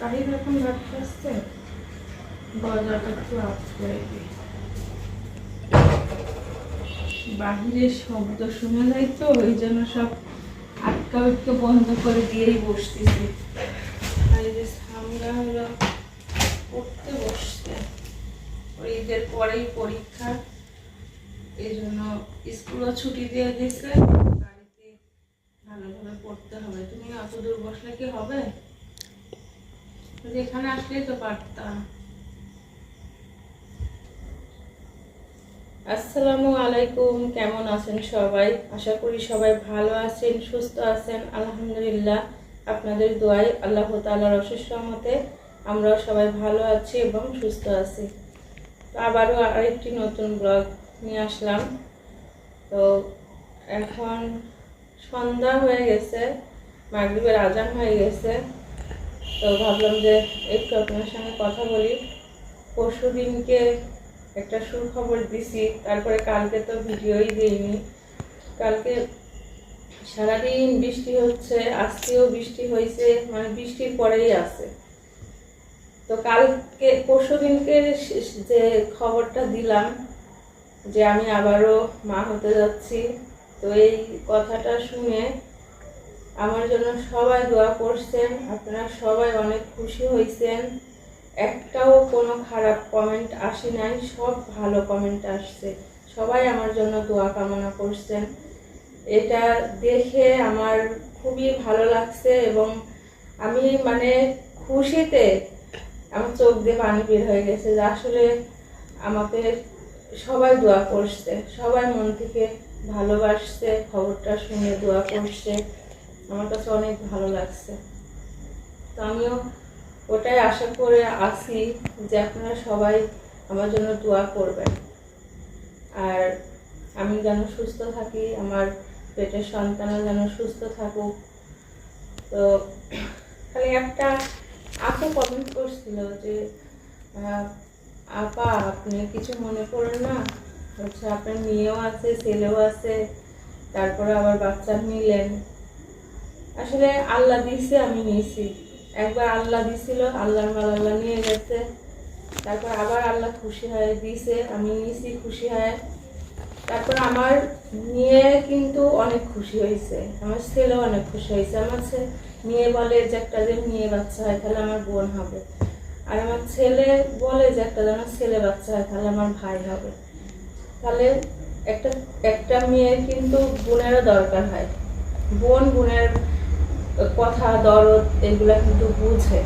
কাহির এখন রাখতে আসছে? দরজাটা একটু আপ করে বাহিরের শব্দ শোনা যায় তো, ওই জন্য সব আটকা উটকে বন্ধ করে দিয়েই বসতেছি। আর এই হলো পড়তে বসছে। ঈদের পরেই পরীক্ষা। এই জন্য স্কুলও ছুটি দিয়ে দিয়েছে। বাড়িতে ভালোভাবে পড়তে হবে। তুমি অত দূর বসলে কি হবে? যদি এখানে আসলেই তো পারতাম। আসসালামু আলাইকুম, কেমন আছেন সবাই? আশা করি সবাই ভালো আছেন, সুস্থ আছেন, আলহামদুলিল্লাহ। আপনাদের দোয়াই আল্লাহ তাআলার অশেষ রহমতে আমরাও সবাই ভালো আছি এবং সুস্থ আছি। তো আবারও আরেকটি নতুন ব্লগ নিয়ে আসলাম। তো এখন সন্ধ্যা হয়ে গেছে, মাগরিবের আজান হয়ে গেছে। তো ভাবলাম যে একটু আপনার সঙ্গে কথা বলি। পরশু দিনকে একটা সুখবর দিছি, তারপরে কালকে তো ভিডিওই দিইনি। কালকে সারাদিন বৃষ্টি হচ্ছে, আজকেও বৃষ্টি হয়েছে মানে বৃষ্টির পরেই আছে। তো কালকে, পরশু দিনকে যে খবরটা দিলাম, যে আমি আবারও মা হতে যাচ্ছি, তো এই কথাটা শুনে আমার জন্য সবাই দোয়া করছেন, আপনারা সবাই অনেক খুশি হয়েছেন। একটাও কোনো খারাপ কমেন্ট আসে নাই, সব ভালো কমেন্ট আসছে। সবাই আমার জন্য দোয়া কামনা করছেন। এটা দেখে আমার খুবই ভালো লাগছে এবং আমি মানে খুশিতে আমার চোখ দিয়ে পানি বের হয়ে গেছে যে আসলে আমাকে সবাই দোয়া করছে, সবাই মন থেকে ভালোবাসছে, খবরটা শুনে দোয়া করছে। আমার কাছে অনেক ভালো লাগছে। তো আমিও ওটাই আশা করে আসি যে আপনারা সবাই আমার জন্য দোয়া করবেন। আর আমি যেন সুস্থ থাকি, আমার পেটের সন্তানও যেন সুস্থ থাকুক। তো খালি একটা আপু কমেন্ট করছিল যে আপা, আপনি কিছু মনে করেন না? হচ্ছে আপনার মেয়েও আছে, ছেলেও আছে, তারপরে আবার বাচ্চা নিলেন। আসলে আল্লাহ দিছে, আমি নিয়েছি একবার আল্লাহ দিছিল, আল্লাহর মাল আল্লাহ নিয়ে গেছে। তারপর আবার আল্লাহ খুশি হয়ে দিয়েছে আমি নিয়েছি খুশি হয়ে। তারপর আমার মেয়ে কিন্তু অনেক খুশি হয়েছে। আমার ছেলেও অনেক খুশি হয়েছে। আমার মেয়ে বলে যে একটা যে মেয়ে বাচ্চা হয়, তাহলে আমার বোন হবে। আর আমার ছেলে বলে যে একটা যেন ছেলে বাচ্চা হয়, তাহলে আমার ভাই হবে। তাহলে একটা একটা মেয়ের কিন্তু বোনেরও দরকার হয়। বোন বোনের কথা, দরদ, এগুলা কিন্তু বুঝে।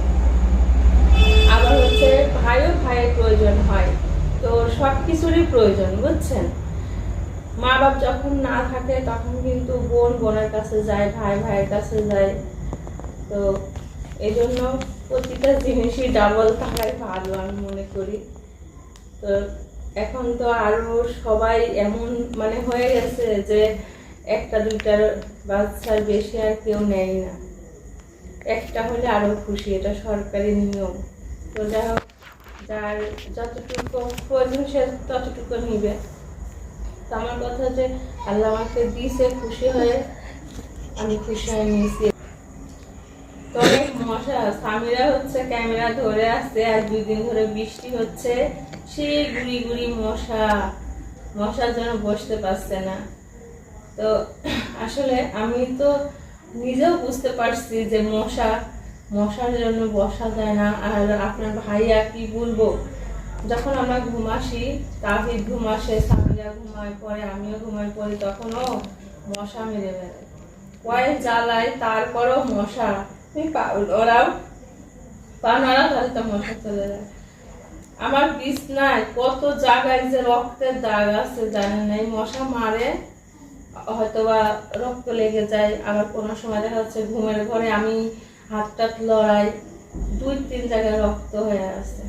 আবার হচ্ছে ভাইও ভাইয়ের প্রয়োজন হয়, তো সব কিছুরই প্রয়োজন, বুঝছেন? মা বাপ যখন না থাকে, তখন কিন্তু বোন বোনের কাছে যায়, ভাই ভাইয়ের কাছে যায়। তো এই জন্য প্রতিটা জিনিসই ডাবল থাকাই ভালো আমি মনে করি। তো এখন তো আরও সবাই এমন মানে হয়ে গেছে যে একটা, দুইটার বাচ্চার বেশি আর কেউ নেয় না। একটা হলে আরও খুশি, এটা সরকারি নিয়ম। তো যাই হোক, যার যতটুকু প্রয়োজন সে ততটুকু নিবে। তো আমার কথা যে আল্লাহ আমাকে দিছে খুশি হয়ে, আমি খুশি হয়ে নিয়েছি। তো অনেক মশা, স্বামীরা হচ্ছে ক্যামেরা ধরে আসছে, আর দুই দিন ধরে বৃষ্টি হচ্ছে। সেই গুড়ি গুড়ি মশা মশার জন্য বসতে পারছে না। তো আসলে আমি তো নিজেও বুঝতে পারছি যে মশা, মশার জন্য বসা যায় না। আর আপনার ভাইয়া কি বলব? যখন আমরা ঘুমাসি তাহিদ ঘুমাসে সামিরা ঘুমায়, পরে আমিও ঘুমাই, পরে তখনও মশা মেরে বেড়ায় কয়েক জ্বালায়, তারপরও মশা। ওরাও পা নাড়া তাহলে তো মশা চলে যায়। আমার বিছনায় কত জায়গায় যে রক্তের দাগ আছে জানেন না, এই মশা মারে হয়তোবা রক্ত লেগে যায়, আবার কোনো সময় দেখা যাচ্ছে ঘুমের ঘরে আমি হাত টাত লড়াই, দুই, তিন জায়গায় রক্ত হয়ে আছে।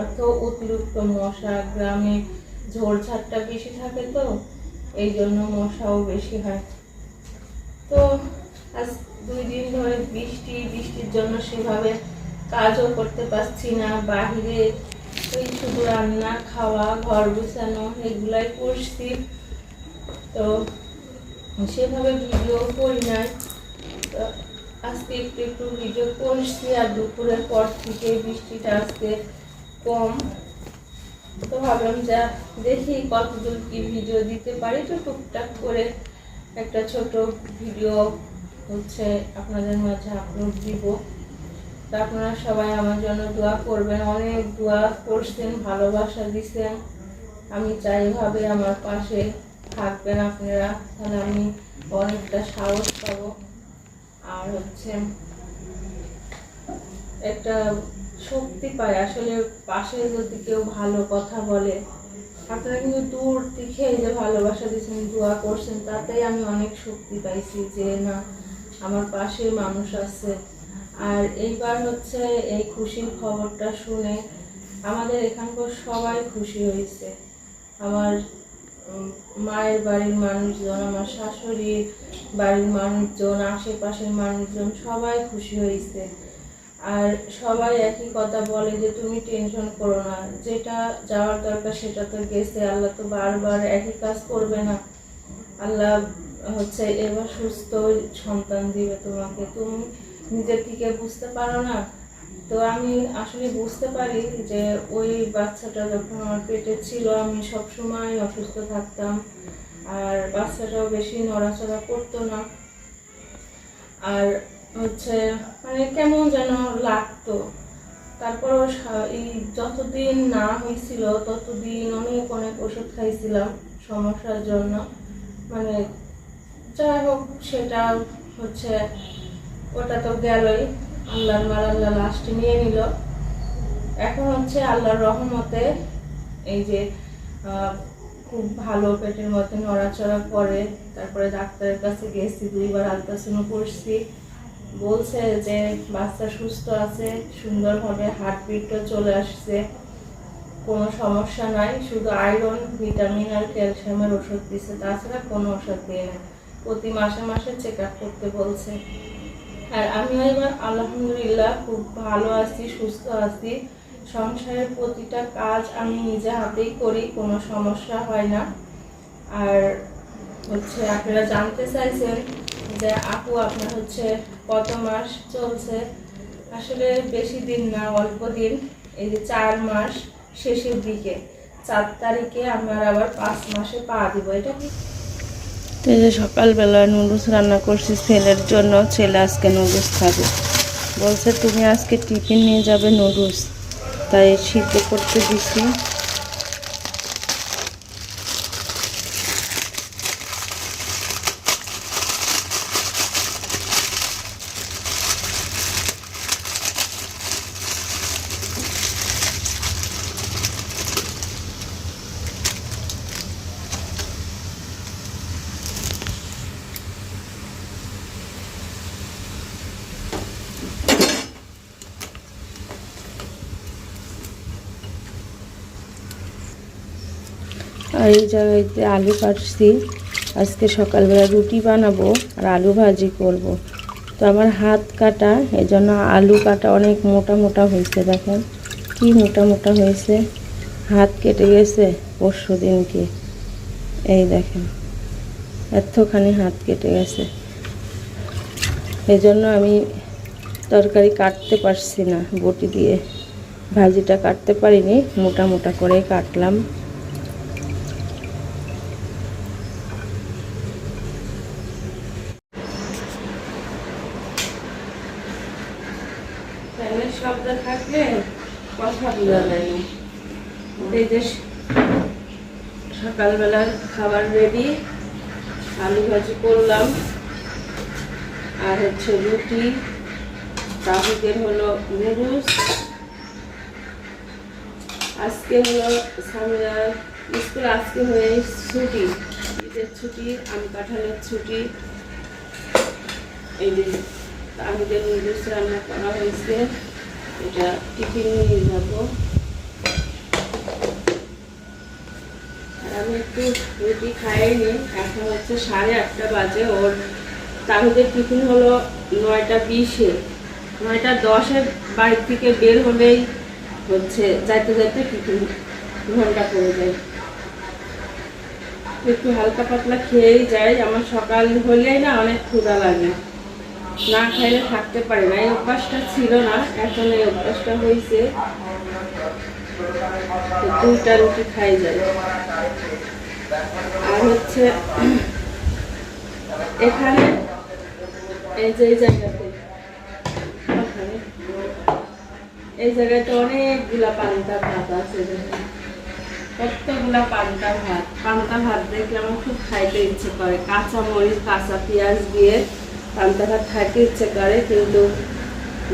অত অতিরিক্ত মশা, গ্রামে ঝোড়ঝাড়টা বেশি থাকে তো, এই জন্য মশাও বেশি হয়। তো আজ দুই দিন ধরে বৃষ্টি, বৃষ্টির জন্য সেভাবে কাজও করতে পারছি না, বাহিরে ওই শুধু রান্না, খাওয়া, ঘর গুছানো, এগুলাই করছি। তো সেভাবে ভিডিও করি না তো আজকে একটু একটু ভিডিও করছি আর দুপুরের পর থেকে বৃষ্টিটা আজকে কম। তো ভাবলাম যা দেখি কতদূর কি ভিডিও দিতে পারি। তো টুকটাক করে একটা ছোট ভিডিও হচ্ছে আপনাদের মাঝে আপলোড দিব। তো আপনারা সবাই আমার জন্য দোয়া করবেন। অনেক দোয়া করছেন, ভালোবাসা দিছেন। আমি চাইভাবে আমার পাশে থাকবেন আপনারা, তাহলে আমি অনেকটা সাহস পাবো। আর হচ্ছে, একটা শক্তি পায়। আসলে পাশে যদি কেউ ভালো কথা বলে, আপনারা কিন্তু দূর থেকে যে ভালোবাসা দিয়েছেন, দোয়া করছেন, তাতেই আমি অনেক শক্তি পাইছি যে, না, আমার পাশে মানুষ আছে। আর এইবার হচ্ছে, এই খুশির খবরটা শুনে আমাদের এখানকার সবাই খুশি হয়েছে। আমার মায়ের বাড়ির মানুষজন, আমার শাশুড়ির বাড়ির মানুষজন, আশেপাশের মানুষজন সবাই খুশি হয়েছে। আর সবাই একই কথা বলে যে, তুমি টেনশন করো না। যেটা যাওয়ার দরকার সেটা তো গেছে। আল্লাহ তো বারবার একই কাজ করবে না। আল্লাহ হচ্ছে এবার সুস্থ সন্তান দিবে তোমাকে। তুমি নিজের থেকে বুঝতে পারো না তো আমি আসলে বুঝতে পারি যে ওই বাচ্চাটা যখন আমার পেটে ছিল, আমি সব সময় অসুস্থ থাকতাম। আর বাচ্চাটাও বেশি নড়াচড়া করতো না। আর হচ্ছে মানে কেমন যেন লাগতো। তারপর এই যতদিন না হয়েছিল, ততদিন অনেক অনেক ওষুধ খাইছিলাম সমস্যার জন্য। মানে যাই হোক, সেটা হচ্ছে, ওটা তো গেলই। আল্লাহর মার আল্লাহ লাস্টে নিয়ে নিল। এখন হচ্ছে আল্লাহর রহমতে এই যে খুব ভালো পেটের মধ্যে নড়াচড়া করে, তারপরে ডাক্তারের কাছে গেছি, দুইবার আলট্রাসাউন্ড করছি। বলছে যে, বাচ্চা সুস্থ আছে, সুন্দরভাবে হার্টবিটও চলে আসছে। কোনো সমস্যা নাই, শুধু আয়রন ভিটামিন আর ক্যালসিয়ামের ওষুধ দিচ্ছে তাছাড়া কোনো ওষুধ দিয়ে না। প্রতি মাসে মাসে চেক আপ করতে বলছে। আর আমিও এবার আলহামদুলিল্লাহ খুব ভালো আছি, সুস্থ আছি। সংসারের প্রতিটা কাজ আমি নিজে হাতেই করি, কোনো সমস্যা হয় না। আর হচ্ছে আপনারা জানতে চাইছেন যে আপু, আপনার হচ্ছে কত মাস চলছে? আসলে বেশি দিন না, অল্প দিন। এই যে চার মাস শেষের দিকে। চার তারিখে আমার আবার পাঁচ মাসে পা দিব, এটা কি এই যে সকালবেলা নুডলস রান্না করছি, ছেলের জন্য। ছেলে আজকে নুডলস খাবে। বলছে, তুমি আজকে টিফিন নিয়ে যাবে নুডলস। তাই সিদ্ধ করতে দিছি। আর এই জায়গাতে আলু কাটছি। আজকে সকালবেলা রুটি বানাবো আর আলু ভাজি করব। তো আমার হাত কাটা এই জন্য আলু কাটা অনেক মোটা মোটা হয়েছে, দেখেন। কি মোটা মোটা হয়েছে? হাত কেটে গেছে পরশু দিনকে। এই দেখেন, এতখানি হাত কেটে গেছে। এই জন্য আমি তরকারি কাটতে পারছি না, বটি দিয়ে। ভাজিটা কাটতে পারিনি, মোটা মোটা করে কাটলাম। ফ্যানের শব্দ থাকলে কথা বোঝা যায়। না এই যে সকালবেলার খাবার রেডি আলু ভাজি করলাম। আর হচ্ছে রুটি তাহুদের হলো নুডলস। আজকে হলো সামিয়ার স্কুল, আজকে হয়ে ছুটি। ঈদের ছুটি, আম কাঁঠালের ছুটি। এই নুডলস রান্না করা হয়েছে, এটা টিফিন নিয়ে যাব। আমি একটু রুটি খাইনি, এখন হচ্ছে সাড়ে আটটা বাজে, ওর তাহুদের টিফিন হলো নয়টা বিশে। নয়টা দশে বাড়ি থেকে বের হলেই হচ্ছে, যাইতে যাইতে টিফিন ঘণ্টা পড়ে যায়। একটু হালকা পাতলা খেয়েই যাই, আমার সকাল হলেই না অনেক ক্ষুধা লাগে। না খাইলে থাকতে পারে না। এই অভ্যাসটা ছিল না এখন এই অভ্যাসটা হয়েছে। দুইটা রুটি খাই যায় আর হচ্ছে, এখানে এই যে এই জায়গাতে এই জায়গাতে অনেকগুলা পান্তা ভাত আছে কতগুলা পান্তা ভাত। পান্তা ভাত দেখলে আমার খুব খাইতে ইচ্ছে করে। কাঁচা মরিচ কাঁচা পেঁয়াজ দিয়ে পান্তা ভাত খাইতে ইচ্ছে করে, কিন্তু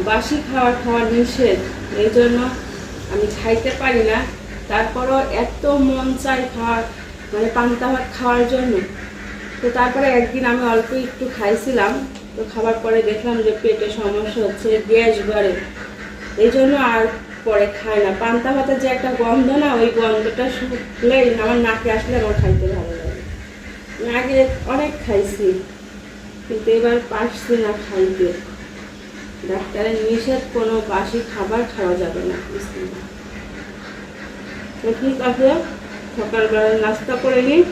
বাসি খাবার খাওয়া নিষেধ। এই জন্য আমি খাইতে পারি না। তারপরও এত মন চাই খাওয়ার মানে পান্তা ভাত খাওয়ার জন্য। তো তারপরে একদিন আমি অল্প একটু খাইছিলাম। তো খাবার পরে দেখলাম যে পেটে সমস্যা হচ্ছে গ্যাস বাড়ে। এই জন্য আর পরে খাই না। পান্তা ভাতের যে একটা গন্ধ না, ওই গন্ধটা শুকলেই আমার নাকে আসলে আমার খাইতে ভালো লাগে। আগে অনেক খাইছি। কিন্তু এবার পারছি না খাইতে। ডাক্তারের নিষেধ, কোনো বাসি খাবার খাওয়া যাবে না। তো ঠিক আছে সকালবেলা নাস্তা করে নিই।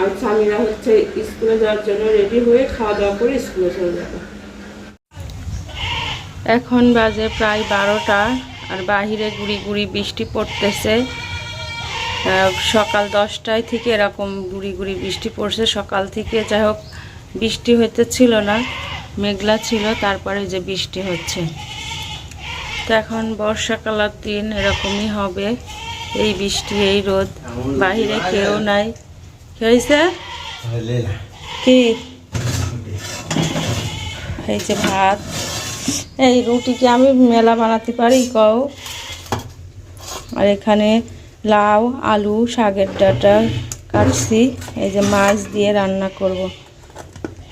আর স্বামীরা হচ্ছে স্কুলে যাওয়ার জন্য রেডি হয়ে খাওয়া দাওয়া করে স্কুলে চলে যাবে। এখন বাজে প্রায় বারোটা আর বাহিরে গুড়ি গুড়ি বৃষ্টি পড়তেছে। সকাল দশটায় থেকে এরকম গুড়ি গুড়ি বৃষ্টি পড়ছে। সকাল থেকে যাই হোক বৃষ্টি হইতে ছিল না মেঘলা ছিল তারপরে যে বৃষ্টি হচ্ছে। তো এখন বর্ষাকালের দিন এরকমই হবে। এই বৃষ্টি এই রোদ বাহিরে কেউ নাই। হয়েছে কি? এই যে ভাত। এই রুটি কি আমি মেলা বানাতে পারি কও? আর এখানে লাউ আলু শাকের ডাটা কাটছি। এই যে মাছ দিয়ে রান্না করব।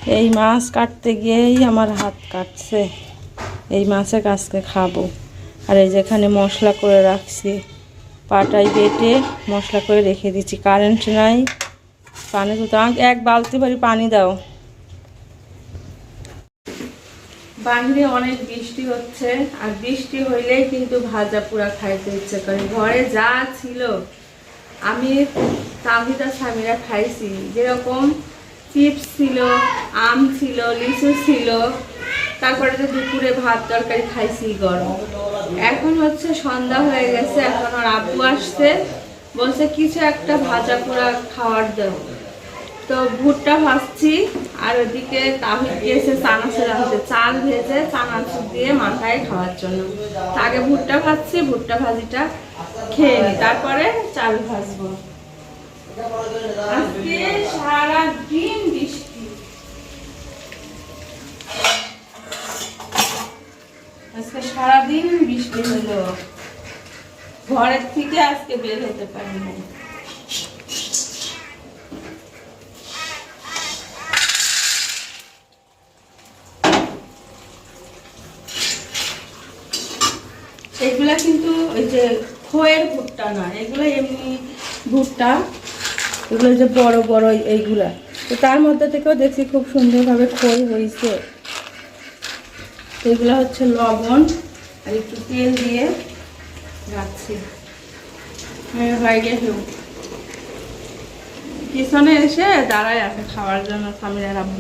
এই মাছ কাটতে গিয়েই আমার হাত কাটছে। এই মাছের কাছকে খাব। আর এই যেখানে মশলা করে রাখছি। পাটাই বেটে মশলা করে রেখে দিচ্ছি। কারেন্ট নাই। পানি তুলতে আমাকে এক বালতি ভরি পানি দাও। বাহিরে অনেক বৃষ্টি হচ্ছে। আর বৃষ্টি হইলেই কিন্তু ভাজা পুরা খাইতে ইচ্ছে করে। ঘরে যা ছিল, আমি তাহিদা স্বামীরা খাইছি। যেরকম চিপস ছিল, আম ছিল, লিচু ছিল। তারপরে তো দুপুরে ভাত তরকারি খাইছি গরম। এখন হচ্ছে সন্ধ্যা হয়ে গেছে, এখন আর আব্বু আসছে। বলছে, কিছু একটা ভাজা পোড়া খাওয়ার দেবো তো ভুট্টা ভাজছি, আর ওদিকে তাহিদ দিয়েছে চানাচুর আনতে। চাল ভেজে চানাচুর দিয়ে মাথায় খাওয়ার জন্য। আগে ভুট্টা ভাজছি, ভুট্টা ভাজিটা খেয়ে নি। তারপরে চাল ভাজবো। আজকে বৃষ্টি। হলো। ঘরের থেকে আজকে বের হতে এগুলা কিন্তু ওই যে খোয়ের ভুট্টা না এগুলো এমনি ভুট্টা। এগুলো যে বড় বড় এইগুলা। তো তার মধ্যে থেকেও দেখছি খুব সুন্দরভাবে খই হয়েছে। এগুলো হচ্ছে লবণ আর একটু তেল দিয়ে রাখছি। হ্যাঁ, পিছনে এসে দাঁড়ায় আছে খাওয়ার জন্য স্বামীরা রাখব